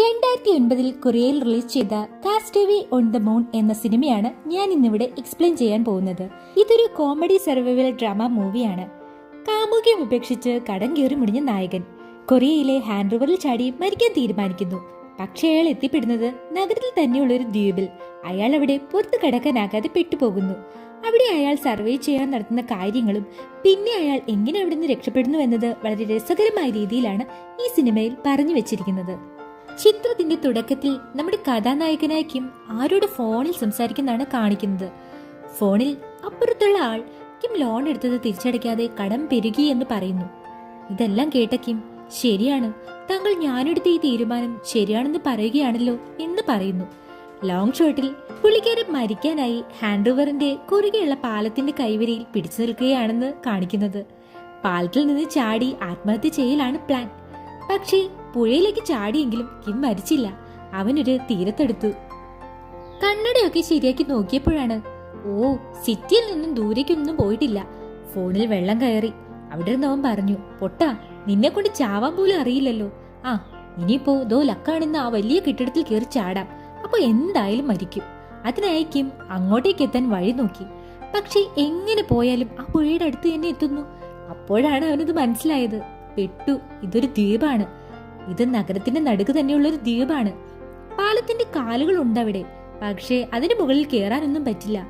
രണ്ടായിരത്തി ഒൻപതിൽ കൊറിയയിൽ റിലീസ് ചെയ്ത cast castaway on the moon എന്ന സിനിമയാണ് ഞാൻ ഇന്നിവിടെ എക്സ്പ്ലെയിൻ ചെയ്യാൻ പോകുന്നത്. ഇതൊരു കോമഡി സർവൈവൽ ഡ്രാമ മൂവിയാണ് കാമുകിയം ഉപേക്ഷിച്ച് കടം കയറി മുടിഞ്ഞ നായകൻ. കൊറിയയിലെ ഹാൻഡ് റിവറിൽ ചാടി മരിക്കാൻ തീരുമാനിക്കുന്നു. പക്ഷേ അയാൾ എത്തിപ്പെടുന്നത് നഗരത്തിൽ തന്നെയുള്ള ഒരു ദ്വീപിൽ. അയാൾ അവിടെ പുറത്തു കടക്കാനാകാതെ പെട്ടുപോകുന്നു. അവിടെ അയാൾ സർവേ ചെയ്യാൻ നടത്തുന്ന കാര്യങ്ങളും പിന്നെ അയാൾ എങ്ങനെ അവിടെ നിന്ന് രക്ഷപ്പെടുന്നു എന്നത് വളരെ രസകരമായ രീതിയിലാണ് ഈ സിനിമയിൽ പറഞ്ഞു വെച്ചിരിക്കുന്നത്. ചിത്രത്തിന്റെ തുടക്കത്തിൽ നമ്മുടെ കഥാനായകനായ കിം ആരോട് ഫോണിൽ സംസാരിക്കുന്നതാണ് കാണിക്കുന്നത്. ഫോണിൽ അപ്പുറത്തുള്ള ആൾ കിം ലോൺ എടുത്തത് തിരിച്ചടയ്ക്കാതെ കടം പെരുകി എന്ന് പറയുന്നു. ഇതെല്ലാം കേട്ട കിം ശരിയാണ് താങ്കൾ ഞാനെടുത്ത ഈ തീരുമാനം ശരിയാണെന്ന് പറയുകയാണല്ലോ എന്ന് പറയുന്നു. ലോങ് ഷോട്ടിൽ പുള്ളിക്കാരൻ മരിക്കാനായി ഹാൻഡ് ഓവറിന്റെ കുറുകെയുള്ള പാലത്തിന്റെ കൈവരിയിൽ പിടിച്ചു നിൽക്കുകയാണെന്ന് കാണിക്കുന്നത്. പാലത്തിൽ നിന്ന് ചാടി ആത്മഹത്യ ചെയ്യലാണ് പ്ലാൻ. പക്ഷേ പുഴയിലേക്ക് ചാടിയെങ്കിലും കിം മരിച്ചില്ല. അവനൊരു തീരത്തെടുത്തു. കണ്ണടയൊക്കെ ശരിയാക്കി നോക്കിയപ്പോഴാണ് ഓ സിറ്റിയിൽ നിന്നും ദൂരേക്കൊന്നും പോയിട്ടില്ല. ഫോണിൽ വെള്ളം കയറി. അവിടെ നിന്ന് അവൻ പറഞ്ഞു പൊട്ട നിന്നെ കൊണ്ട് ചാവാൻ പോലും അറിയില്ലല്ലോ. ആ ഇനിയിപ്പോ ദോ ലക്കാണെന്ന് ആ വലിയ കെട്ടിടത്തിൽ കയറി ചാടാം. അപ്പൊ എന്തായാലും മരിക്കും. അതിനായി കിം അങ്ങോട്ടേക്ക് എത്താൻ വഴി നോക്കി. പക്ഷെ എങ്ങനെ പോയാലും ആ പുഴയുടെ അടുത്ത് തന്നെ എത്തുന്നു. അപ്പോഴാണ് അവനത് മനസ്സിലായത്. പെട്ടു ഇതൊരു ദ്വീപാണ്. ഇത് നഗരത്തിന്റെ നടുക്ക് തന്നെയുള്ള ഒരു ദ്വീപാണ്. പാലത്തിന്റെ കാലുകൾ ഉണ്ടവിടെ. പക്ഷേ അതിന് മുകളിൽ കയറാനൊന്നും പറ്റില്ല.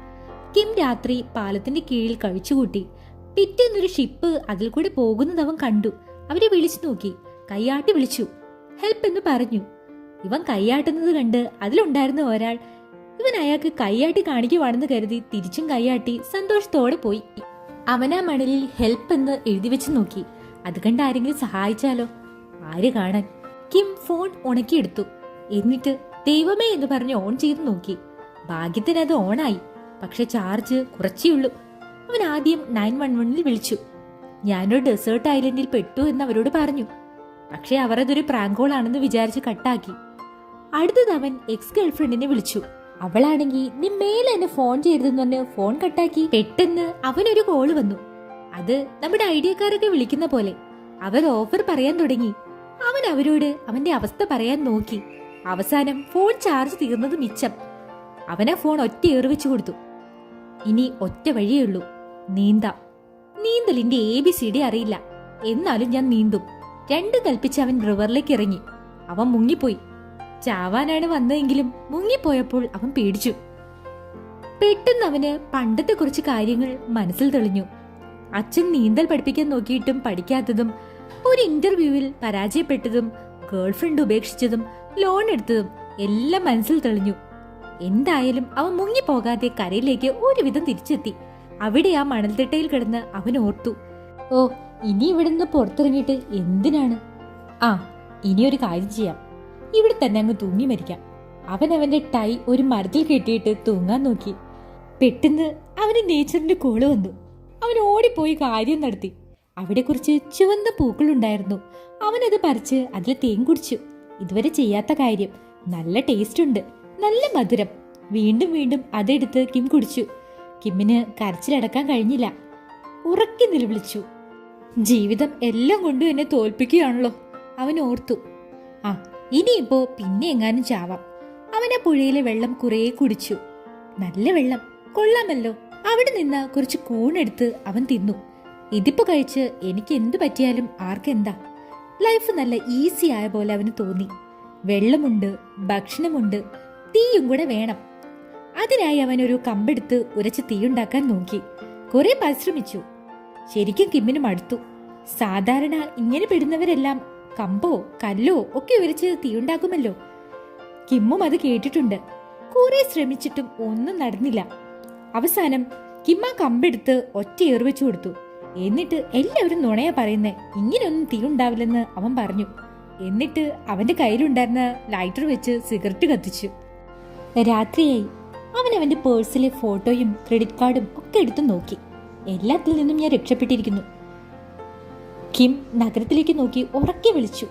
കിം രാത്രി പാലത്തിന്റെ കീഴിൽ കഴിച്ചുകൂട്ടി. പിറ്റേന്നൊരു ഷിപ്പ് അതിൽ കൂടെ പോകുന്നത് അവൻ കണ്ടു. അവരെ വിളിച്ചു നോക്കി. കൈയാട്ടി വിളിച്ചു. ഹെൽപ്പ് എന്ന് പറഞ്ഞു. ഇവൻ കൈയാട്ടുന്നത് കണ്ട് അതിലുണ്ടായിരുന്ന ഒരാൾ ഇവൻ അയാൾക്ക് കൈയാട്ടി കാണിക്കുവാണെന്ന് കരുതി തിരിച്ചും കൈയാട്ടി സന്തോഷത്തോടെ പോയി. അവനാ മണലിൽ ഹെൽപ്പ് എന്ന് എഴുതി വെച്ച് നോക്കി. അത് കണ്ട് ആരെങ്കിലും സഹായിച്ചാലോ? ആര് കാണാൻ? കിം ഫോൺ ഉണക്കിയെടുത്തു. എന്നിട്ട് ദൈവമേ എന്ന് പറഞ്ഞ് ഓൺ ചെയ്ത് നോക്കി. ഭാഗ്യത്തിന് അത് ഓണായി. പക്ഷെ ചാർജ് കുറച്ചേ ഉള്ളൂ. അവൻ ആദ്യം നയൻ വൺ വണ്ണിൽ വിളിച്ചു. ഞാനൊരു ഡെസേർട്ട് ഐലൻഡിൽ പെട്ടു എന്ന് അവരോട് പറഞ്ഞു. പക്ഷെ അവർ അതൊരു പ്രാങ്കോൾ ആണെന്ന് വിചാരിച്ച് കട്ടാക്കി. അടുത്തത് അവൻ എക്സ് ഗേൾഫ്രണ്ടിനെ വിളിച്ചു. അവളാണെങ്കിൽ നീ മേലെ എന്നെ ഫോൺ ചെയ്തെന്ന് പറഞ്ഞ് ഫോൺ കട്ടാക്കി പെട്ടെന്ന് അവനൊരു കോൾ വന്നു. അത് നമ്മുടെ ഐഡിയക്കാരൊക്കെ വിളിക്കുന്ന പോലെ. അവർ ഓഫർ പറയാൻ തുടങ്ങി. അവൻ അവരോട് അവന്റെ അവസ്ഥ പറയാൻ നോക്കി. അവസാനം ഫോൺ ചാർജ് തീർന്നത് മിച്ചം. അവനാ ഫോൺ ഒറ്റ ഏറിവെച്ചു കൊടുത്തു. ഇനി ഒറ്റ വഴിയേ ഉള്ളൂ. നീന്താം. നീന്തലിന്റെ എ ബി സി ഡി അറിയില്ല. എന്നാലും ഞാൻ നീന്തും. രണ്ട് കൽപ്പിച്ച് അവൻ റിവറിലേക്ക് ഇറങ്ങി. അവൻ മുങ്ങിപ്പോയി. ചാവാനാണ് വന്നതെങ്കിലും മുങ്ങിപ്പോയപ്പോൾ അവൻ പേടിച്ചു. പെട്ടെന്ന് അവന് പണ്ടത്തെ കുറച്ച് കാര്യങ്ങൾ മനസ്സിൽ തെളിഞ്ഞു. അച്ഛൻ നീന്തൽ പഠിപ്പിക്കാൻ നോക്കിയിട്ടും പഠിക്കാത്തതും ഒരു ഇന്റർവ്യൂവിൽ പരാജയപ്പെട്ടതും ഗേൾഫ്രണ്ട് ഉപേക്ഷിച്ചതും ലോൺ എടുത്തതും എല്ലാം മനസ്സിൽ തെളിഞ്ഞു. എന്തായാലും അവൻ മുങ്ങിപ്പോകാതെ കരയിലേക്ക് ഒരുവിധം തിരിച്ചെത്തി. അവിടെ ആ മണൽത്തിട്ടയിൽ കിടന്ന് അവൻ ഓർത്തു. ഓ ഇനി ഇവിടെ നിന്ന് പുറത്തിറങ്ങിയിട്ട് എന്തിനാണ്? ആ ഇനി ഒരു കാര്യം ചെയ്യാം. ഇവിടെ തന്നെ അങ്ങ് തൂങ്ങി മരിക്കാം. അവൻ അവന്റെ ടൈ ഒരു മരത്തിൽ കെട്ടിയിട്ട് തൂങ്ങാൻ നോക്കി. പെട്ടെന്ന് അവന് നേച്ചറിന്റെ കോൾ വന്നു. അവൻ ഓടിപ്പോയി കാര്യം നടത്തി. അവിടെ കുറച്ച് ചുവന്ന പൂക്കളുണ്ടായിരുന്നു. അവനത് പറിച്ച് അതിൽ തേൻ കുടിച്ചു. ഇതുവരെ ചെയ്യാത്ത കാര്യം. നല്ല ടേസ്റ്റ് ഉണ്ട് നല്ല മധുരം. വീണ്ടും വീണ്ടും അതെടുത്ത് കിം കുടിച്ചു. കിമ്മിന് കരച്ചിലടക്കാൻ കഴിഞ്ഞില്ല. ഉറക്കി നിലവിളിച്ചു. ജീവിതം എല്ലാം കൊണ്ടും എന്നെ തോൽപ്പിക്കുകയാണല്ലോ. അവൻ ഓർത്തു. ആ ഇനിയിപ്പോ പിന്നെ എങ്ങാനും ചാവാം. അവൻ ആ പുഴയിലെ വെള്ളം കുറേ കുടിച്ചു. നല്ല വെള്ളം. കൊള്ളാമല്ലോ. അവിടെ നിന്ന് കുറച്ച് കൂണെടുത്ത് അവൻ തിന്നു. ഇതിപ്പോ കഴിച്ച് എനിക്ക് എന്തു പറ്റിയാലും ആർക്കെന്താ? ലൈഫ് നല്ല ഈസി ആയ പോലെ അവന് തോന്നി. വെള്ളമുണ്ട് ഭക്ഷണമുണ്ട് തീയും കൂടെ വേണം. അതിനായി അവൻ ഒരു കമ്പെടുത്ത് ഉരച്ച് തീയുണ്ടാക്കാൻ നോക്കി. കുറെ പരിശ്രമിച്ചു. ശരിക്കും കിമ്മിന് മടുത്തു സാധാരണ ഇങ്ങനെ പെടുന്നവരെല്ലാം കമ്പോ കല്ലോ ഒക്കെ ഉരച്ച് തീയുണ്ടാക്കുമല്ലോ. കിമ്മും അത് കേട്ടിട്ടുണ്ട്. കുറെ ശ്രമിച്ചിട്ടും ഒന്നും നടന്നില്ല. അവസാനം കിമ്മ കമ്പെടുത്ത് ഒറ്റ ഏറുവെച്ചു കൊടുത്തു. എന്നിട്ട് എല്ലാവരും നുണയാ പറയുന്നേ. ഇങ്ങനെയൊന്നും തീ ഉണ്ടാവില്ലെന്ന് അവൻ പറഞ്ഞു. എന്നിട്ട് അവന്റെ കയ്യിലുണ്ടായിരുന്ന ലൈറ്റർ വെച്ച് സിഗരറ്റ് കത്തിച്ചു. രാത്രിയായി. അവൻ അവന്റെ പേഴ്സിലെ ഫോട്ടോയും ക്രെഡിറ്റ് കാർഡും ഒക്കെ എടുത്തു നോക്കി. എല്ലാത്തിൽ നിന്നും ഞാൻ രക്ഷപ്പെട്ടിരിക്കുന്നു. കിം നഗരത്തിലേക്ക് നോക്കി ഉറക്കെ വിളിച്ചു.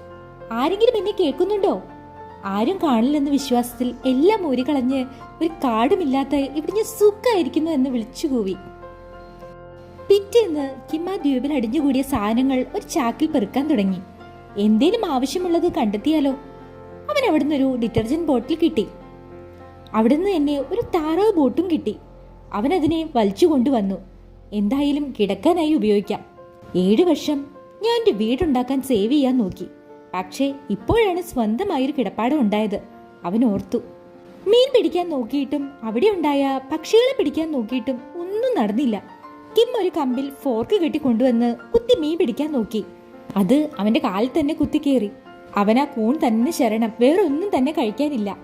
ആരെങ്കിലും എന്നെ കേൾക്കുന്നുണ്ടോ? ആരും കാണില്ലെന്ന വിശ്വാസത്തിൽ എല്ലാം ഊരി കളഞ്ഞ് ഒരു കാർഡുമില്ലാത്ത ഇവിടെ ഞാൻ സുഖമായിരിക്കുന്നു എന്ന് വിളിച്ചു കൂവി പിറ്റേന്ന് കിമ്മ ആ ദ്വീപിൽ അടിഞ്ഞുകൂടിയ സാധനങ്ങൾ ഒരു ചാക്കിൽ പെറുക്കാൻ തുടങ്ങി. എന്തേലും ആവശ്യമുള്ളത് കണ്ടെത്തിയാലോ? അവൻ അവിടുന്ന് ഒരു ഡിറ്റർജന്റ് ബോട്ടിൽ കിട്ടി. അവിടുന്ന് തന്നെ ഒരു താറാവ് ബോട്ടും കിട്ടി. അവൻ അതിനെ വലിച്ചു കൊണ്ടുവന്നു. എന്തായാലും കിടക്കാനായി ഉപയോഗിക്കാം. ഏഴു വർഷം ഞാൻ എന്റെ വീടുണ്ടാക്കാൻ സേവ് ചെയ്യാൻ നോക്കി. പക്ഷേ ഇപ്പോഴാണ് സ്വന്തമായൊരു കിടപ്പാടം ഉണ്ടായത്. അവൻ ഓർത്തു. മീൻ പിടിക്കാൻ നോക്കിയിട്ടും അവിടെ ഉണ്ടായ പക്ഷികളെ പിടിക്കാൻ നോക്കിയിട്ടും ഒന്നും നടന്നില്ല. കിം ഒരു കമ്പിൽ ഫോർക്ക് കെട്ടി കൊണ്ടുവന്ന് കുത്തി മീൻ പിടിക്കാൻ നോക്കി. അത് അവന്റെ കാലിൽ തന്നെ കുത്തിക്കേറി അവൻ ആ കൂൺ തന്നെ ശരണം വേറൊന്നും തന്നെ കഴിക്കാനില്ല.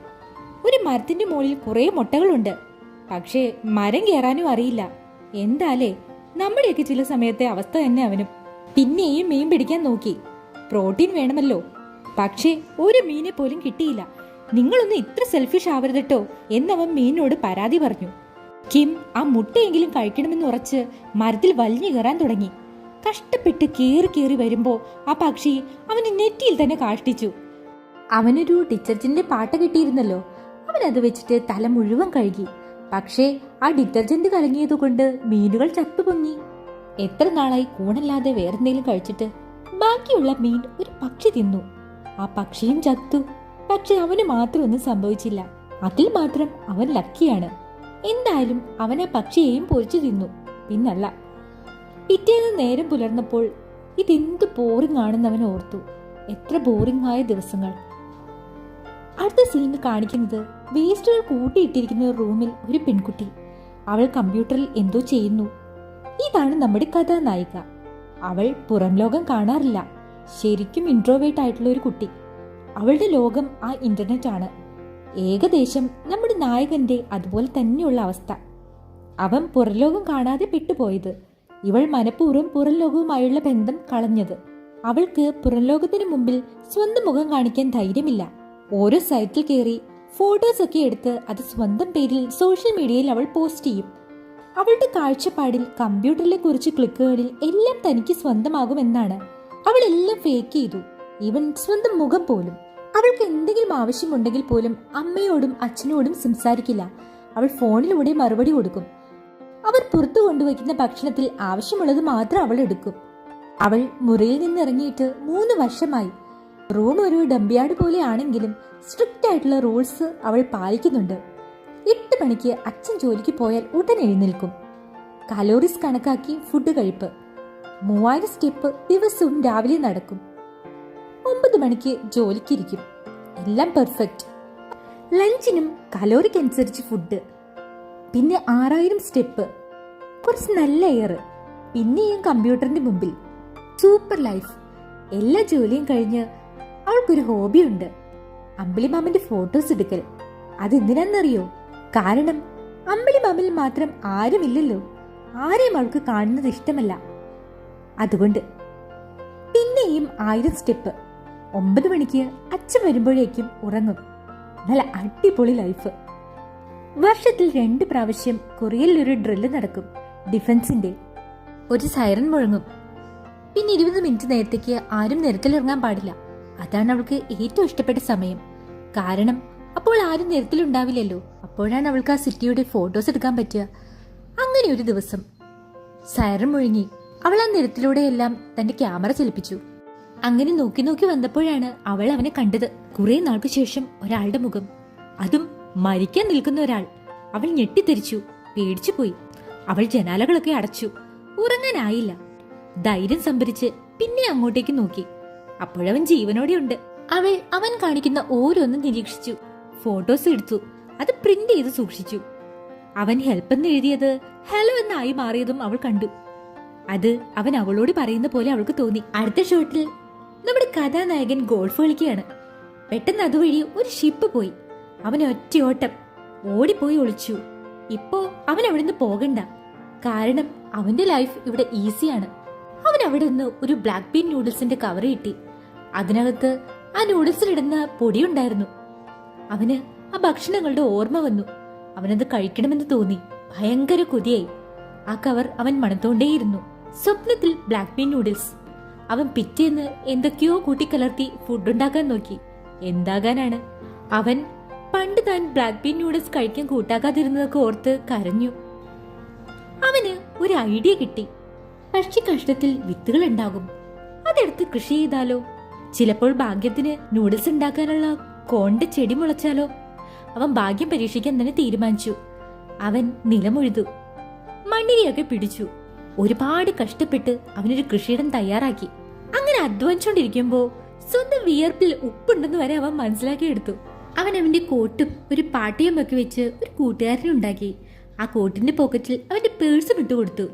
ഒരു മരത്തിന്റെ മുകളിൽ കുറെ മുട്ടകളുണ്ട്. പക്ഷേ മരം കയറാനും അറിയില്ല. എന്താലേ? നമ്മുടെയൊക്കെ ചില സമയത്തെ അവസ്ഥ തന്നെ അവനും. പിന്നെയും മീൻ പിടിക്കാൻ നോക്കി. പ്രോട്ടീൻ വേണമല്ലോ. പക്ഷേ ഒരു മീനെ പോലും കിട്ടിയില്ല. നിങ്ങളൊന്നും ഇത്ര സെൽഫിഷ് ആവരുതട്ടോ എന്നവൻ മീനിനോട് പരാതി പറഞ്ഞു. കിം ആ മുട്ടയെങ്കിലും കഴിക്കണമെന്ന് ഉറച്ച് മരത്തിൽ വലിഞ്ഞു കയറാൻ തുടങ്ങി. കഷ്ടപ്പെട്ട് കേറി കേറി വരുമ്പോ ആ പക്ഷി അവന് നെറ്റിയിൽ തന്നെ കാഷ്ടിച്ചു. അവനൊരു ഡിറ്റർജന്റിന്റെ പാട്ട് കിട്ടിയിരുന്നല്ലോ. അവൻ അത് വെച്ചിട്ട് തല മുഴുവൻ കഴുകി. പക്ഷേ ആ ഡിറ്റർജന്റ് കലങ്ങിയത് കൊണ്ട് മീനുകൾ ചത്തുപൊങ്ങി. എത്ര നാളായി കൂണല്ലാതെ വേറെന്തെങ്കിലും കഴിച്ചിട്ട് ബാക്കിയുള്ള മീൻ ഒരു പക്ഷി തിന്നു. ആ പക്ഷിയും ചത്തു. പക്ഷെ അവന് മാത്രം ഒന്നും സംഭവിച്ചില്ല. അതിൽ മാത്രം അവൻ ലക്കിയാണ് എന്തായാലും അവനെ പക്ഷിയെയും പൊരിച്ചു തിന്നു. പിന്നല്ല. പിറ്റേന്ന് നേരം പുലർന്നപ്പോൾ ഇതെന്ത് ബോറിംഗ് ആണെന്ന് അവൻ ഓർത്തു. എത്ര ബോറിംഗ് ആയ ദിവസങ്ങൾ. അടുത്ത സീനിൽ കാണിക്കുന്നത് വേസ്റ്റുകൾ കൂട്ടിയിട്ടിരിക്കുന്ന റൂമിൽ ഒരു പെൺകുട്ടി. അവൾ കമ്പ്യൂട്ടറിൽ എന്തോ ചെയ്യുന്നു. ഇതാണ് നമ്മുടെ കഥാനായിക. അവൾ പുറം ലോകം കാണാറില്ല. ശരിക്കും ഇൻട്രോവേറ്റ് ആയിട്ടുള്ള ഒരു കുട്ടി. അവളുടെ ലോകം ആ ഇന്റർനെറ്റ് ആണ്. ഏകദേശം നമ്മുടെ നായകന്റെ അതുപോലെ തന്നെയുള്ള അവസ്ഥ. അവൻ പുറംലോകം കാണാതെ പെട്ടുപോയത് ഇവൾ മനഃപൂർവം പുറംലോകവുമായുള്ള ബന്ധം കളഞ്ഞത്. അവൾക്ക് പുറംലോകത്തിന് മുമ്പിൽ സ്വന്തം മുഖം കാണിക്കാൻ ധൈര്യമില്ല. ഓരോ സൈറ്റിൽ കയറി ഫോട്ടോസ് ഒക്കെ എടുത്ത് അത് സ്വന്തം പേരിൽ സോഷ്യൽ മീഡിയയിൽ അവൾ പോസ്റ്റ് ചെയ്യും. അവളുടെ കാഴ്ചപ്പാടിൽ കമ്പ്യൂട്ടറിലെ കുറിച്ച് ക്ലിക്കുകളിൽ എല്ലാം തനിക്ക് സ്വന്തമാകുമെന്നാണ് അവൾ എല്ലാം ഫേക്ക് ചെയ്തു. ഈവൻ സ്വന്തം മുഖം പോലും അവൾക്ക് എന്തെങ്കിലും ആവശ്യമുണ്ടെങ്കിൽ പോലും അമ്മയോടും അച്ഛനോടും സംസാരിക്കില്ല. അവൾ ഫോണിലൂടെ മറുപടി കൊടുക്കും. അവർ പുറത്തു കൊണ്ടുവയ്ക്കുന്ന ഭക്ഷണത്തിൽ ആവശ്യമുള്ളത് മാത്രം അവൾ എടുക്കും. അവൾ മുറിയിൽ നിന്ന് ഇറങ്ങിയിട്ട് മൂന്ന് വർഷമായി. റൂം ഒരു ഡംബിയാർഡ് പോലെയാണെങ്കിലും സ്ട്രിക്റ്റ് ആയിട്ടുള്ള റൂൾസ് അവൾ പാലിക്കുന്നുണ്ട്. എട്ട് മണിക്ക് അച്ഛൻ ജോലിക്ക് പോയാൽ ഉടൻ എഴുന്നേൽക്കും. കലോറീസ് കണക്കാക്കി ഫുഡ് കഴിപ്പ്. മൂവായിരം സ്റ്റെപ്പ് ദിവസവും രാവിലെ നടക്കും. ഒമ്പത് മണിക്ക് ജോലിക്കിരിക്കും. എല്ലാം പെർഫെക്റ്റ് ലഞ്ചിനും കലോറിക്ക് അനുസരിച്ച് ഫുഡ് പിന്നെ ആറായിരം സ്റ്റെപ്പ് കുറച്ച് നല്ല എയർ പിന്നെയും കമ്പ്യൂട്ടറിന്റെ മുമ്പിൽ സൂപ്പർ ലൈഫ് എല്ലാ ജോലിയും കഴിഞ്ഞ് അവൾക്കൊരു ഹോബിയുണ്ട് അമ്പിളി മാമന്റെ ഫോട്ടോസ് എടുക്കൽ. അതെന്തിനാന്നറിയോ കാരണം അമ്പിളിമാമിൽ മാത്രം ആരുമില്ലല്ലോ. ആരെയും അവൾക്ക് കാണുന്നത് ഇഷ്ടമല്ല. അതുകൊണ്ട് പിന്നെയും ആയിരം സ്റ്റെപ്പ് ഒമ്പത് മണിക്ക് അച്ഛൻ വരുമ്പോഴേക്കും ഉറങ്ങും. നല്ല അടിപൊളി ലൈഫ് വർഷത്തിൽ രണ്ട് പ്രാവശ്യം കൊറിയയിൽ ഒരു ഡ്രില്ല് നടക്കും. ഡിഫൻസിന്റെ ഒരു സൈറൻ മുഴങ്ങും. പിന്നെ ഇരുപത് മിനിറ്റ് നേരത്തേക്ക് ആരും നിരത്തിലിറങ്ങാൻ പാടില്ല. അതാണ് അവൾക്ക് ഏറ്റവും ഇഷ്ടപ്പെട്ട സമയം. കാരണം അപ്പോൾ ആരും നിരത്തിലുണ്ടാവില്ലല്ലോ. അപ്പോഴാണ് അവൾക്ക് ആ സിറ്റിയുടെ ഫോട്ടോസ് എടുക്കാൻ പറ്റുക. അങ്ങനെ ഒരു ദിവസം. സൈറൻ മുഴങ്ങി. അവൾ ആ നിരത്തിലൂടെയെല്ലാം തന്റെ ക്യാമറ ചലിപ്പിച്ചു. അങ്ങനെ നോക്കി നോക്കി വന്നപ്പോഴാണ് അവൾ അവനെ കണ്ടത്. കുറെ നാൾക്ക് ശേഷം ഒരാളുടെ മുഖം. അതും മരിക്കാൻ നിൽക്കുന്ന ഒരാൾ. അവൾ ഞെട്ടിത്തെറിച്ചു പേടിച്ചു പോയി. അവൾ ജനാലകളൊക്കെ അടച്ചു. ഉറങ്ങാനായില്ല. ധൈര്യം സംഭരിച്ച് പിന്നെ അങ്ങോട്ടേക്ക് നോക്കി. അപ്പോഴവൻ ജീവനോടെയുണ്ട്. അവൾ അവൻ കാണിക്കുന്ന ഓരോന്നും നിരീക്ഷിച്ചു. ഫോട്ടോസ് എടുത്തു. അത് പ്രിന്റ് ചെയ്ത് സൂക്ഷിച്ചു. അവൻ ഹെൽപ്പ് എന്ന് എഴുതിയത് ഹലോ എന്നായി മാറിയതും അവൾ കണ്ടു. അത് അവൻ അവളോട് പറയുന്ന പോലെ അവൾക്ക് തോന്നി. അടുത്ത ഷോട്ടിൽ നമ്മുടെ കഥാനായകൻ ഗോൾഫ് കളിക്കുകയാണ്. പെട്ടെന്ന് അതുവഴി ഒരു ഷിപ്പ് പോയി. അവൻ ഒറ്റയോട്ടം ഓടിപ്പോയി ഒളിച്ചു. ഇപ്പോ അവൻ അവിടുന്ന് പോകണ്ട. കാരണം അവന്റെ ലൈഫ് ഇവിടെ ഈസിയാണ്. അവൻ അവിടെ നിന്ന് ഒരു ബ്ലാക്ക് ബീൻ നൂഡിൽസിന്റെ കവർ കിട്ടി. അതിനകത്ത് ആ നൂഡിൽസിലിടുന്ന പൊടിയുണ്ടായിരുന്നു അവന് ആ ഭക്ഷണങ്ങളുടെ ഓർമ്മ വന്നു. അവനത് കഴിക്കണമെന്ന് തോന്നി. ഭയങ്കര കൊതിയായി. ആ കവർ അവൻ മണത്തോണ്ടേയിരുന്നു. സ്വപ്നത്തിൽ ബ്ലാക്ക് ബീൻ നൂഡിൽസ്. അവൻ പിറ്റേന്ന് എന്തൊക്കെയോ കൂട്ടിക്കലർത്തി ഫുഡ് ഉണ്ടാക്കാൻ നോക്കി. എന്താകാനാണ്? അവൻ പണ്ട് താൻ ബ്ലാക്ക് ബീൻ നൂഡിൽസ് കഴിക്കാൻ കൂട്ടാക്കാതിരുന്നതൊക്കെ ഓർത്ത് കരഞ്ഞു. അവന് ഒരു ഐഡിയ കിട്ടി. പക്ഷി കഷ്ടത്തിൽ വിത്തുകൾ ഉണ്ടാകും. അതെടുത്ത് കൃഷി ചെയ്താലോ? ചിലപ്പോൾ ഭാഗ്യത്തിന് നൂഡിൽസ് ഉണ്ടാക്കാനുള്ള കോണ്ട ചെടി മുളച്ചാലോ? അവൻ ഭാഗ്യം പരീക്ഷിക്കാൻ തന്നെ തീരുമാനിച്ചു. അവൻ നിലമുഴുതു. മണ്ണിരിയൊക്കെ പിടിച്ചു. ഒരുപാട് കഷ്ടപ്പെട്ട് അവനൊരു കൃഷിയിടം തയ്യാറാക്കി. അങ്ങനെ അധ്വാനിച്ചോണ്ടിരിക്കുമ്പോ സ്വന്തം വിയർപ്പിൽ ഉപ്പുണ്ടെന്ന് വരെ അവൻ മനസ്സിലാക്കിയെടുത്തു അവൻ അവന്റെ കോട്ടും ഒരു പാട്ടിയും ഒക്കെ വെച്ച് ഒരു കൂട്ടുകാരനെ ഉണ്ടാക്കി. ആ കോട്ടിന്റെ പോക്കറ്റിൽ അവന്റെ പേഴ്സും ഇട്ടുകൊടുത്തു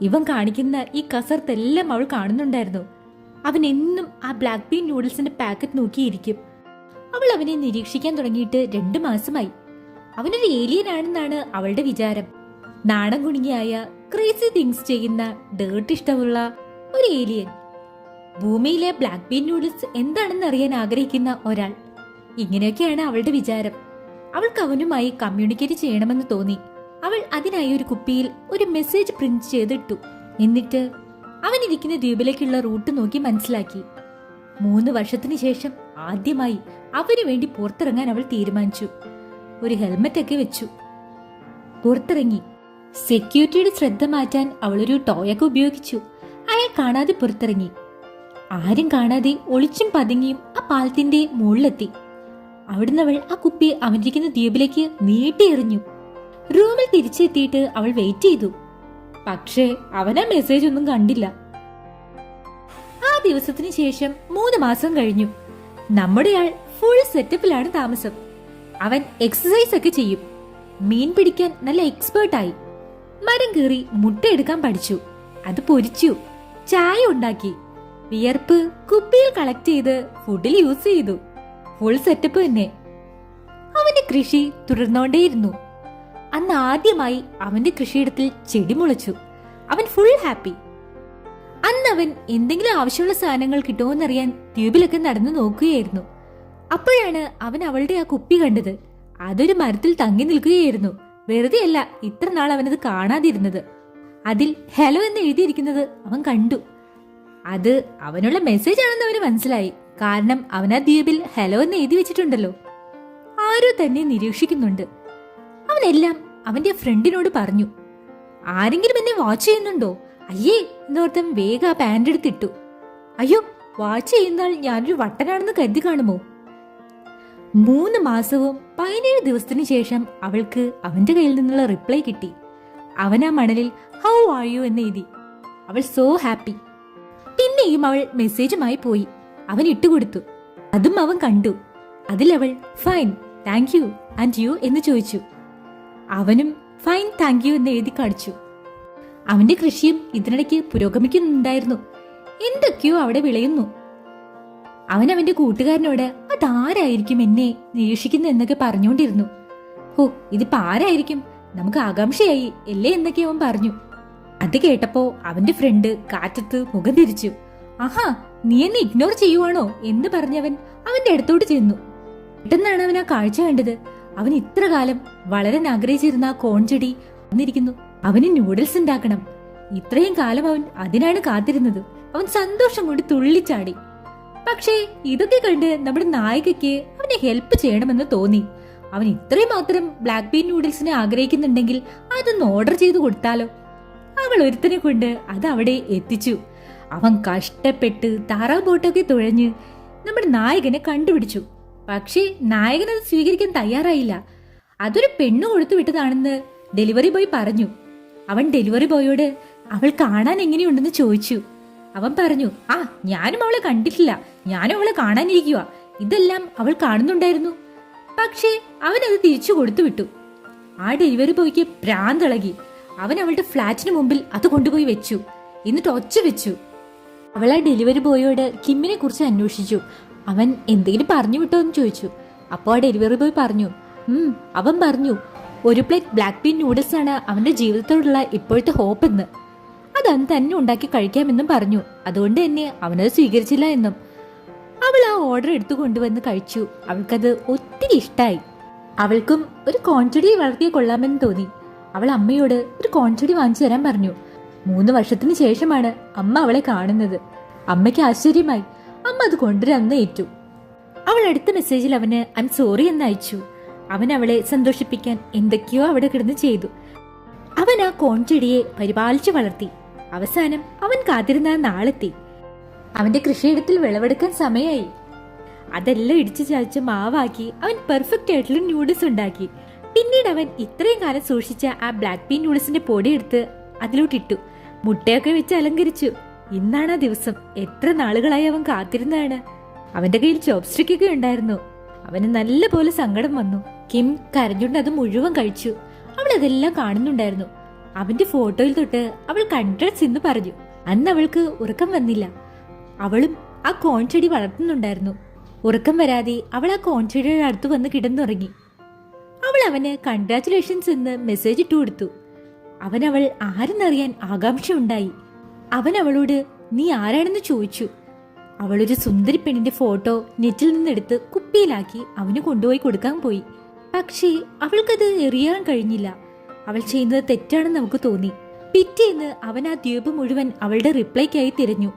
ഇവൻ കാണിക്കുന്ന ഈ കസർത്തെല്ലാം അവൾ കാണുന്നുണ്ടായിരുന്നു. അവൻ എന്നും ആ ബ്ലാക്ക് ബീൻ നൂഡിൽസിന്റെ പാക്കറ്റ് നോക്കിയിരിക്കും. അവൾ അവനെ നിരീക്ഷിക്കാൻ തുടങ്ങിയിട്ട് രണ്ടു മാസമായി. അവനൊരു ഏലിയൻ ആണെന്നാണ് അവളുടെ വിചാരം. നാണം കുണുങ്ങിയായ ക്രേസി തിങ്സ് ചെയ്യുന്ന ഡേർട്ട് ഇഷ്ടമുള്ള ഒരു ഏലിയൻ ഭൂമിയിലെ ബ്ലാക്ക് ബീൻ നൂഡിൽസ് എന്താണെന്ന് അറിയാൻ ആഗ്രഹിക്കുന്ന ഒരാൾ. ഇങ്ങനെയൊക്കെയാണ് അവളുടെ വിചാരം. അവൾക്ക് അവനുമായി കമ്മ്യൂണിക്കേറ്റ് ചെയ്യണമെന്ന് തോന്നി. അവൾ അതിനായി ഒരു കുപ്പിയിൽ ഒരു മെസ്സേജ് പ്രിന്റ് ചെയ്തിട്ടു. എന്നിട്ട് അവൻ ഇരിക്കുന്ന ദ്വീപിലേക്കുള്ള റൂട്ട് നോക്കി മനസ്സിലാക്കി. മൂന്ന് വർഷത്തിന് ശേഷം ആദ്യമായി അവന് വേണ്ടി പുറത്തിറങ്ങാൻ അവൾ തീരുമാനിച്ചു. ഒരു ഹെൽമെറ്റ് ഒക്കെ വെച്ചു. പുറത്തിറങ്ങി. സെക്യൂരിറ്റിയുടെ ശ്രദ്ധ മാറ്റാൻ അവളൊരു ടോയൊക്കെ ഉപയോഗിച്ചു. അയാൾ കാണാതെ പുറത്തിറങ്ങി. ആരും കാണാതെ ഒളിച്ചും പതുങ്ങിയും ആ പാലത്തിന്റെ മുകളിലെത്തി. അവിടുന്ന് അവൾ ആ കുപ്പി അവനിരിക്കുന്ന ദ്വീപിലേക്ക് നീട്ടി എറിഞ്ഞു. റൂമിൽ തിരിച്ചെത്തിയിട്ട് അവൾ വെയിറ്റ് ചെയ്തു. പക്ഷേ അവൻ ആ മെസ്സേജ് ഒന്നും കണ്ടില്ല. ആ ദിവസത്തിന് ശേഷം മൂന്ന് മാസം കഴിഞ്ഞു. നമ്മുടെ ആൾ ഫുൾ സെറ്റപ്പിലാണ് താമസം. അവൻ എക്സസൈസ് ഒക്കെ ചെയ്യും. മീൻ പിടിക്കാൻ നല്ല എക്സ്പേർട്ടായി മരം കീറി മുട്ട എടുക്കാൻ പഠിച്ചു. അത് പൊരിച്ചു. ചായ ഉണ്ടാക്കി. വിയർപ്പ് കുപ്പിയിൽ കളക്ട് ചെയ്ത് ഫുഡിൽ യൂസ് ചെയ്തു. ഫുൾ സെറ്റപ്പ് തന്നെ. അവന്റെ കൃഷി തുടർന്നുകൊണ്ടേയിരുന്നു അന്ന് ആദ്യമായി അവന്റെ കൃഷിയിടത്തിൽ ചെടി മുളച്ചു. അവൻ ഫുൾ ഹാപ്പി അന്ന് അവൻ എന്തെങ്കിലും ആവശ്യമുള്ള സാധനങ്ങൾ കിട്ടുമോന്നറിയാൻ ട്യൂബിലൊക്കെ നടന്നു നോക്കുകയായിരുന്നു. അപ്പോഴാണ് അവൻ അവളുടെ ആ കുപ്പി കണ്ടത്. അതൊരു മരത്തിൽ തങ്ങി നിൽക്കുകയായിരുന്നു. വെറുതെ അല്ല ഇത്ര നാൾ അവനത് കാണാതിരുന്നത്. അതിൽ ഹലോ എന്ന് എഴുതിയിരിക്കുന്നത് അവൻ കണ്ടു. അത് അവനുള്ള മെസ്സേജ് ആണെന്ന് അവന് മനസ്സിലായി. കാരണം അവൻ ആ ദ്വീപിൽ ഹലോ എന്ന് എഴുതി വെച്ചിട്ടുണ്ടല്ലോ. ആരോ തന്നെ നിരീക്ഷിക്കുന്നുണ്ട്. അവനെല്ലാം അവന്റെ ഫ്രണ്ടിനോട് പറഞ്ഞു. ആരെങ്കിലും എന്നെ വാച്ച് ചെയ്യുന്നുണ്ടോ? അയ്യേ എന്നോർത്തം വേഗം ആ പാന്റ് എടുത്തിട്ടു. അയ്യോ വാച്ച് ചെയ്യുന്നാൽ ഞാനൊരു വട്ടനാണെന്ന് കരുതി കാണുമോ? മൂന്ന് മാസവും പതിനേഴ് ദിവസത്തിന് ശേഷം അവൾക്ക് അവന്റെ കയ്യിൽ നിന്നുള്ള റിപ്ലൈ കിട്ടി. അവൻ ആ മണലിൽ ഹൗ ആർ യു എന്ന് എഴുതി. അവൾ സോ ഹാപ്പി പിന്നെയും അവൾ മെസ്സേജുമായി പോയി. അവൻ ഇട്ടുകൊടുത്തു. അതും അവൻ കണ്ടു. അതിലവൾ fine thank you and you എന്ന് ചോദിച്ചു. അവനും ഫൈൻ താങ്ക് യു എന്ന് എഴുതി കാണിച്ചു. അവന്റെ കൃഷിയും ഇതിനിടയ്ക്ക് പുരോഗമിക്കുന്നുണ്ടായിരുന്നു. എന്തൊക്കെയോ അവിടെ വിളയുന്നു. അവൻ അവന്റെ കൂട്ടുകാരനോട് അതാരായിരിക്കും എന്നെ നിരീക്ഷിക്കുന്നു എന്നൊക്കെ പറഞ്ഞുകൊണ്ടിരുന്നു. ഓ ഇതിപ്പോ ആരായിരിക്കും? നമുക്ക് ആകാംക്ഷയായി അല്ലേ എന്നൊക്കെ അവൻ പറഞ്ഞു. അത് കേട്ടപ്പോ അവന്റെ ഫ്രണ്ട് കാറ്റത്ത് മുഖം തിരിച്ചു. ആഹാ നീ എന്നെ ഇഗ്നോർ ചെയ്യുവാണോ? എന്ന് പറഞ്ഞവൻ അവന്റെ അടുത്തോട്ട് ചെന്നു. പെട്ടെന്നാണ് അവൻ ആ കാഴ്ച കണ്ടത്. അവൻ ഇത്ര കാലം വളരെ ആഗ്രഹിച്ചിരുന്ന ആ കോൺചെടി വന്നിരിക്കുന്നു. അവന് നൂഡിൽസ് ഉണ്ടാക്കണം. ഇത്രയും കാലം അവൻ അതിനാണ് കാത്തിരുന്നത്. അവൻ സന്തോഷം കൊണ്ട് തുള്ളിച്ചാടി. പക്ഷേ ഇതൊക്കെ കണ്ട് നമ്മുടെ നായികയ്ക്ക് അവനെ ഹെൽപ്പ് ചെയ്യണമെന്ന് തോന്നി. അവൻ ഇത്രയും മാത്രം ബ്ലാക്ക് ബീൻ നൂഡിൽസിനെ ആഗ്രഹിക്കുന്നുണ്ടെങ്കിൽ അതൊന്ന് ഓർഡർ ചെയ്തു കൊടുത്താലോ? അവൾ ഒരുത്തനെ കൊണ്ട് അത് അവിടെ എത്തിച്ചു. അവൻ കഷ്ടപ്പെട്ട് താറാ ബോട്ടൊക്കെ തുഴഞ്ഞ് നമ്മുടെ നായകനെ കണ്ടുപിടിച്ചു. പക്ഷേ നായകൻ അത് സ്വീകരിക്കാൻ തയ്യാറായില്ല. അതൊരു പെണ്ണു കൊടുത്തു വിട്ടതാണെന്ന് ഡെലിവറി ബോയ് പറഞ്ഞു. അവൻ ഡെലിവറി ബോയോട് അവൾ കാണാൻ എങ്ങനെയുണ്ടെന്ന് ചോദിച്ചു. അവൻ പറഞ്ഞു ആ ഞാനും അവളെ കണ്ടിട്ടില്ല. ഞാനും അവളെ കാണാനിരിക്കുക ഇതെല്ലാം അവൾ കാണുന്നുണ്ടായിരുന്നു. പക്ഷേ അവൻ അത് തിരിച്ചു കൊടുത്തു വിട്ടു. ആ ഡെലിവറി ബോയ്ക്ക് പ്രാന്തിളകി. അവൻ അവളുടെ ഫ്ലാറ്റിന് മുമ്പിൽ അത് കൊണ്ടുപോയി വെച്ചു. എന്നിട്ട് ഒച്ച വെച്ചു. അവൾ ആ ഡെലിവറി ബോയോട് കിമ്മിനെ കുറിച്ച് അന്വേഷിച്ചു. അവൻ എന്തെങ്കിലും പറഞ്ഞു വിട്ടോ എന്ന് ചോദിച്ചു. അപ്പോൾ ആ ഡെലിവറി ബോയ് പറഞ്ഞു അവൻ പറഞ്ഞു ഒരു പ്ലേറ്റ് ബ്ലാക്ക് ബീൻ നൂഡിൽസ് ആണ് അവന്റെ ജീവിതത്തോടുള്ള ഇപ്പോഴത്തെ ഹോപ്പ് എന്ന് അത് അവൻ തന്നെ ഉണ്ടാക്കി കഴിക്കാമെന്നും പറഞ്ഞു. അതുകൊണ്ട് തന്നെ അവനത് സ്വീകരിച്ചില്ല എന്നും. അവൾ ആ ഓർഡർ എടുത്തു കൊണ്ടുവന്ന് കഴിച്ചു. അവൾക്കത് ഒത്തിരി ഇഷ്ടമായി അവൾക്കും ഒരു കോൺചെടി വളർത്തിയ കൊള്ളാമെന്ന് തോന്നി. അവൾ അമ്മയോട് ഒരു കോൺചെടി വാങ്ങിച്ചു തരാൻ പറഞ്ഞു. മൂന്ന് വർഷത്തിന് ശേഷമാണ് അമ്മ അവളെ കാണുന്നത്. അമ്മയ്ക്ക് ആശ്ചര്യമായി. അമ്മ അത് കൊണ്ടുവരാമെന്ന് ഏറ്റു. അവൾ അടുത്ത മെസ്സേജിൽ അവന് ഐം സോറി എന്ന് അയച്ചു. അവൻ അവളെ സന്തോഷിപ്പിക്കാൻ എന്തൊക്കെയോ അവിടെ കിടന്ന് ചെയ്തു. അവൻ ആ കോൺചെടിയെ പരിപാലിച്ചു വളർത്തി. അവസാനം അവൻ കാത്തിരുന്ന നാളെത്തി. അവന്റെ കൃഷിയിടത്തിൽ വിളവെടുക്കാൻ സമയമായി അതെല്ലാം ഇടിച്ചു ചാച്ച് മാവാക്കി അവൻ പെർഫെക്റ്റ് ആയിട്ടുള്ള നൂഡിൽസ് ഉണ്ടാക്കി. പിന്നീട് അവൻ ഇത്രയും കാലം സൂക്ഷിച്ച ആ ബ്ലാക്ക് പീൻ ന്യൂഡിൽസിന്റെ പൊടി എടുത്ത് അതിലോട്ടിട്ടു. മുട്ടയൊക്കെ വെച്ച് അലങ്കരിച്ചു. ഇന്നാണ് ആ ദിവസം. എത്ര നാളുകളായി അവൻ കാത്തിരുന്നാണ് അവന്റെ കയ്യിൽ ചോപ്സ്റ്റിക് ഒക്കെ ഉണ്ടായിരുന്നു. അവന് നല്ല പോലെ സങ്കടം വന്നു. കിം കരഞ്ഞുകൊണ്ട് അത് മുഴുവൻ കഴിച്ചു. അവൾ അതെല്ലാം കാണുന്നുണ്ടായിരുന്നു. അവന്റെ ഫോട്ടോയിൽ തൊട്ട് അവൾ കൺട്രസ് എന്ന് പറഞ്ഞു. അന്ന് അവൾക്ക് ഉറക്കം വന്നില്ല. അവളും ആ കോൺ ചെടി വളർത്തുന്നുണ്ടായിരുന്നു. ഉറക്കം വരാതെ അവൾ ആ കോൺ ചെടിയുടെ അടുത്ത് വന്ന് കിടന്നുറങ്ങി. അവൾ അവന് കൺഗ്രാറ്റുലേഷൻസ് എന്ന് മെസ്സേജ് ഇട്ടു കൊടുത്തു. അവൻ അവൾ ആരെന്നറിയാൻ ആകാംക്ഷ ഉണ്ടായി അവൻ അവളോട് നീ ആരാണെന്ന് ചോദിച്ചു. അവളൊരു സുന്ദരി പെണ്ണിന്റെ ഫോട്ടോ നെറ്റിൽ നിന്നെടുത്ത് കുപ്പിയിലാക്കി അവന് കൊണ്ടുപോയി കൊടുക്കാൻ പോയി. പക്ഷേ അവൾക്കത് എറിയാൻ കഴിഞ്ഞില്ല. അവൾ ചെയ്യുന്നത് തെറ്റാണെന്ന് നമുക്ക് തോന്നി. പിറ്റേന്ന് അവൻ ആ ദ്വീപ് മുഴുവൻ അവളുടെ റിപ്ലൈക്കായി തിരഞ്ഞു.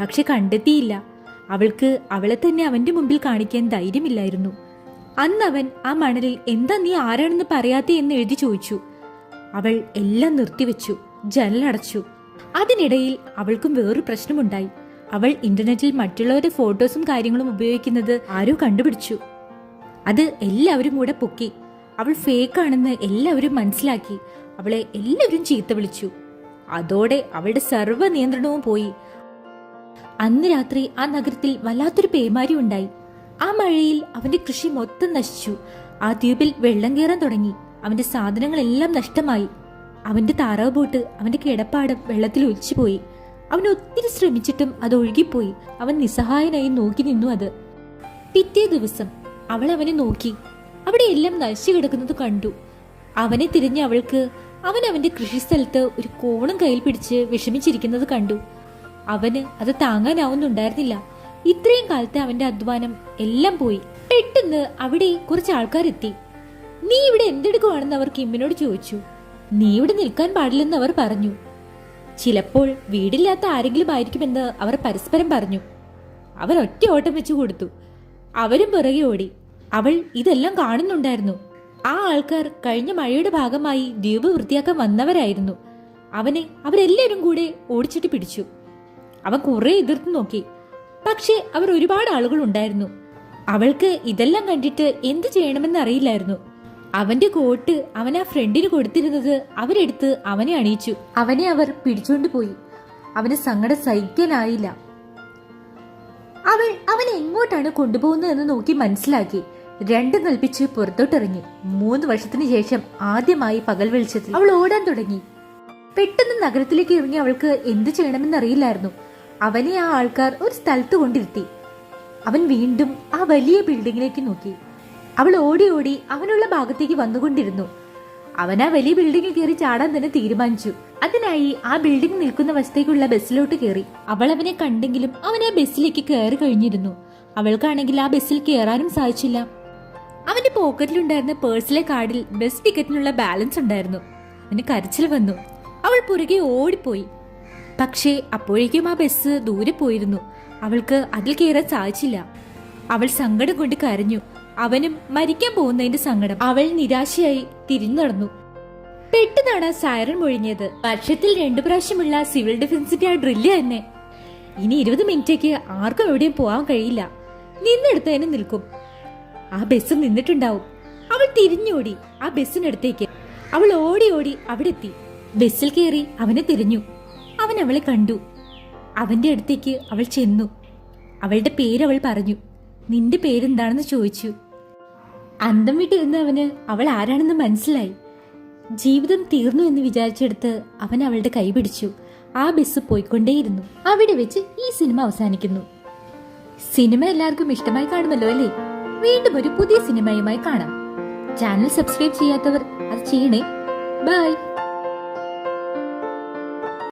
പക്ഷെ കണ്ടെത്തിയില്ല. അവൾക്ക് അവളെ തന്നെ അവന്റെ മുമ്പിൽ കാണിക്കാൻ ധൈര്യമില്ലായിരുന്നു. അന്ന് അവൻ ആ മണലിൽ എന്താ നീ ആരാണെന്ന് പറയാത്തേ? എന്ന് എഴുതി ചോദിച്ചു. അവൾ എല്ലാം നിർത്തിവെച്ചു ജനലടച്ചു അതിനിടയിൽ അവൾക്കും വേറൊരു പ്രശ്നമുണ്ടായി. അവൾ ഇന്റർനെറ്റിൽ മറ്റുള്ളവരുടെ ഫോട്ടോസും കാര്യങ്ങളും ഉപയോഗിക്കുന്നത് ആരോ കണ്ടുപിടിച്ചു. അത് എല്ലാവരും കൂടെ പൊക്കി. അവൾ ഫേക്കാണെന്ന് എല്ലാവരും മനസ്സിലാക്കി. അവളെ എല്ലാവരും ചീത്ത വിളിച്ചു. അതോടെ അവളുടെ സർവ നിയന്ത്രണവും പോയി. അന്ന് രാത്രി ആ നഗരത്തിൽ വല്ലാത്തൊരു പേമാരി ഉണ്ടായി. ആ മഴയിൽ അവന്റെ കൃഷി മൊത്തം നശിച്ചു. ആ ദ്വീപിൽ വെള്ളം കയറാൻ തുടങ്ങി. അവന്റെ സാധനങ്ങളെല്ലാം നഷ്ടമായി. അവന്റെ താറാവ് ബോട്ട് അവന്റെ കിടപ്പാടം വെള്ളത്തിൽ ഒലിച്ചുപോയി അവൻ ഒത്തിരി ശ്രമിച്ചിട്ടും അത് ഒഴുകിപ്പോയി. അവൻ നിസ്സഹായനായി നോക്കി നിന്നു അത്. പിറ്റേ ദിവസം അവൾ അവനെ നോക്കി. അവിടെ എല്ലാം നശിച്ചു കിടക്കുന്നത് കണ്ടു. അവനെ തിരിഞ്ഞ അവൾക്ക് അവൻ അവന്റെ കൃഷിസ്ഥലത്ത് ഒരു കോണം കയ്യിൽ പിടിച്ച് വിഷമിച്ചിരിക്കുന്നത് കണ്ടു. അവന് അത് താങ്ങാനാവുന്നുണ്ടായിരുന്നില്ല. ഇത്രയും കാലത്തെ അവന്റെ അധ്വാനം എല്ലാം പോയി. പെട്ടെന്ന് അവിടെ കുറച്ച് ആൾക്കാർ എത്തി നീ ഇവിടെ എന്തെടുക്കുവാണെന്ന് അവർ കിമ്മിനോട് ചോദിച്ചു. നീ ഇവിടെ നിൽക്കാൻ പാടില്ലെന്ന് അവർ പറഞ്ഞു. ചിലപ്പോൾ വീടില്ലാത്ത ആരെങ്കിലും ആയിരിക്കുമെന്ന് അവർ പരസ്പരം പറഞ്ഞു. അവൻ ഒറ്റ ഓട്ടം വെച്ചു കൊടുത്തു. അവരും പിറകെ ഓടി. അവൾ ഇതെല്ലാം കാണുന്നുണ്ടായിരുന്നു. ആ ആൾക്കാർ കഴിഞ്ഞ മഴയുടെ ഭാഗമായി ദ്വീപ് വൃത്തിയാക്കാൻ വന്നവരായിരുന്നു. അവനെ അവരെല്ലാവരും കൂടെ ഓടിച്ചിട്ട് പിടിച്ചു. അവൻ കുറെ എതിർത്ത് നോക്കി. പക്ഷേ അവർ ഒരുപാട് ആളുകൾ ഉണ്ടായിരുന്നു. അവൾക്ക് ഇതെല്ലാം കണ്ടിട്ട് എന്ത് ചെയ്യണമെന്ന് അറിയില്ലായിരുന്നു. അവന്റെ കോട്ട് അവൻ ആ ഫ്രണ്ടിന് കൊടുത്തിരുന്നത് അവരെടുത്ത് അവനെ അണിയിച്ചു. അവനെ അവർ പിടിച്ചുകൊണ്ട് പോയി. അവന് സങ്കടം സഹിക്കാനായില്ല. അവൾ അവനെ എങ്ങോട്ടാണ് കൊണ്ടുപോകുന്നതെന്ന് നോക്കി മനസ്സിലാക്കി. രണ്ടും കൽപ്പിച്ച് പുറത്തോട്ടിറങ്ങി. മൂന്ന് വർഷത്തിന് ശേഷം ആദ്യമായി പകൽ വെളിച്ചത്തിൽ അവൾ ഓടാൻ തുടങ്ങി. പെട്ടെന്ന് നഗരത്തിലേക്ക് ഇറങ്ങി അവൾക്ക് എന്ത് ചെയ്യണമെന്ന് അറിയില്ലായിരുന്നു അവനെ ആ ആൾക്കാർ ഒരു സ്ഥലത്ത് കൊണ്ടിരുത്തി. അവൻ വീണ്ടും ആ വലിയ ബിൽഡിങ്ങിലേക്ക് നോക്കി. അവൾ ഓടി ഓടി അവനുള്ള ഭാഗത്തേക്ക് വന്നുകൊണ്ടിരുന്നു. അവൻ ആ വലിയ ബിൽഡിങ്ങിൽ കയറി ചാടാൻ തന്നെ തീരുമാനിച്ചു. അതിനായി ആ ബിൽഡിംഗ് നിൽക്കുന്ന വശത്തേക്കുള്ള ബസ്സിലോട്ട് കയറി. അവൾ അവനെ കണ്ടെങ്കിലും അവൻ ആ ബസ്സിലേക്ക് കയറി കഴിഞ്ഞിരുന്നു. അവൾക്കാണെങ്കിൽ ആ ബസ്സിൽ കയറാനും സാധിച്ചില്ല. അവന്റെ പോക്കറ്റിലുണ്ടായിരുന്ന പേഴ്സിലെ കാർഡിൽ ബസ് ടിക്കറ്റിനുള്ള ബാലൻസ് ഉണ്ടായിരുന്നു. അവന് കരച്ചിൽ വന്നു. അവൾ പുറകെ ഓടിപ്പോയി. പക്ഷേ അപ്പോഴേക്കും ആ ബസ് ദൂരെ പോയിരുന്നു. അവൾക്ക് അതിൽ കയറാൻ സാധിച്ചില്ല. അവൾ സങ്കടം കൊണ്ട് കരഞ്ഞു. അവനും മരിക്കാൻ പോകുന്നതിന്റെ സങ്കടം. അവൾ നിരാശയായി തിരിഞ്ഞു നടന്നു. പെട്ടെന്നാണ് സൈറൺ മൊഴിഞ്ഞത്. വർഷത്തിൽ രണ്ടു പ്രാവശ്യമുള്ള സിവിൽ ഡിഫൻസിന്റെ ആ ഡ്രില്ല് തന്നെ. ഇനി ഇരുപത് മിനിറ്റേക്ക് ആർക്കും എവിടെയും പോകാൻ കഴിയില്ല. നിന്നെടുത്ത് തന്നെ നിൽക്കും. ആ ബസ് നിന്നിട്ടുണ്ടാവും. അവൾ തിരിഞ്ഞോടി ആ ബസ്സിനടുത്തേക്ക്. അവൾ ഓടി ഓടി അവിടെ എത്തി ബസ്സിൽ കയറി അവനെ തിരിഞ്ഞു. അവൻ അവളെ കണ്ടു. അവന്റെ അടുത്തേക്ക് അവൾ ചെന്നു. അവളുടെ പേര് അവൾ പറഞ്ഞു. നിന്റെ പേരെന്താണെന്ന് ചോദിച്ചു. അന്തം വിട്ടിരുന്നവന് അവൾ ആരാണെന്ന് മനസ്സിലായി. ജീവിതം തീർന്നു എന്ന് വിചാരിച്ചെടുത്ത് അവൻ അവളുടെ കൈ പിടിച്ചു. ആ ബസ് പോയിക്കൊണ്ടേയിരുന്നു. അവിടെ വെച്ച് ഈ സിനിമ അവസാനിക്കുന്നു. സിനിമ എല്ലാവർക്കും ഇഷ്ടമായി കാണുമല്ലോ അല്ലേ? വീണ്ടും ഒരു പുതിയ സിനിമയുമായി കാണാം. ചാനൽ സബ്സ്ക്രൈബ് ചെയ്യാത്തവർ അത് ചെയ്യണേ. ബൈ.